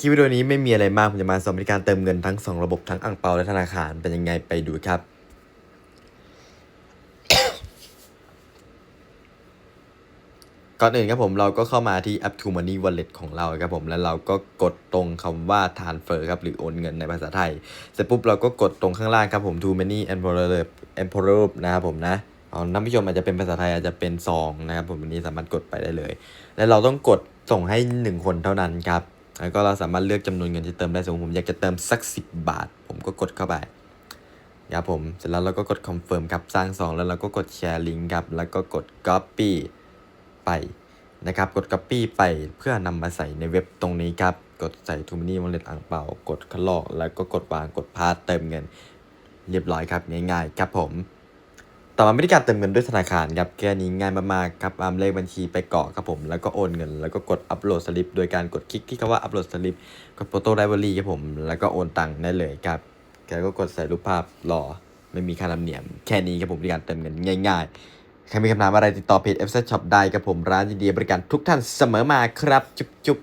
คลิปวิดีโอนี้ไม่มีอะไรมากผมจะมาสอนวิธีการเติมเงินทั้ง 2 ระบบทั้งอ่างเปาและธนาคารเป็นยังไงไปดูครับ ก่อนอื่นครับผมเราก็เข้ามาที่แอป t o Money Wallet ของเราครับผมแล้วเราก็กดตรงคำว่า transfer ครับหรือโอนเงินในภาษาไทย เสร็จปุ๊บเราก็กดตรงข้างล่างครับผม to Many Envelope Envelope นะครับผมนะท่านผู้ชมอาจจะเป็นภาษาไทยอาจจะเป็นซองนะครับผมอันนี้สามารถกดไปได้เลย แล้วเราต้องกดส่งให้ 1 คนเท่านั้นครับ แล้วก็เราสามารถเลือกจำนวนเงินที่เติมได้สมมติผมอยากจะเติมสัก 10 บาท ผมก็กดเข้าไปครับผม เสร็จแล้วเราก็กด confirm ครับ สร้างซองแล้วเราก็กด share link ครับ แล้วก็กด copy ไปนะครับ กด copy ไปเพื่อนำมาใส่ในเว็บตรงนี้ครับ กดใส่ t o m o n y Wallet อ่างเปา กดคัดลอก แล้วก็กดวาง กดพาสเติมเงิน เรียบร้อยครับ ง่ายๆ ครับผม ต่อมาวิธีการเติมเงินด้วยธนาคารครับแค่นี้ง่ายมากๆครับเอาเลขบัญชีไปกรอกครับผม แล้วก็โอนเงิน แล้วก็กดอัปโหลดสลิปโดยการกดคลิกที่คำว่าอัปโหลดสลิปกดโฟโต้ไดอารี่ครับผม แล้วก็โอนตังค์ได้เลยครับแกก็กดใส่รูปภาพรอไม่มีค่าธรรมเนียม แค่นี้ครับผมวิธีการเติมเงินง่ายๆใครมีคำถามอะไรติดต่อเพจ f อ Shop ได้ครับผมร้านยินดีบริการทุกท่านเสมอมาครับจุ๊บ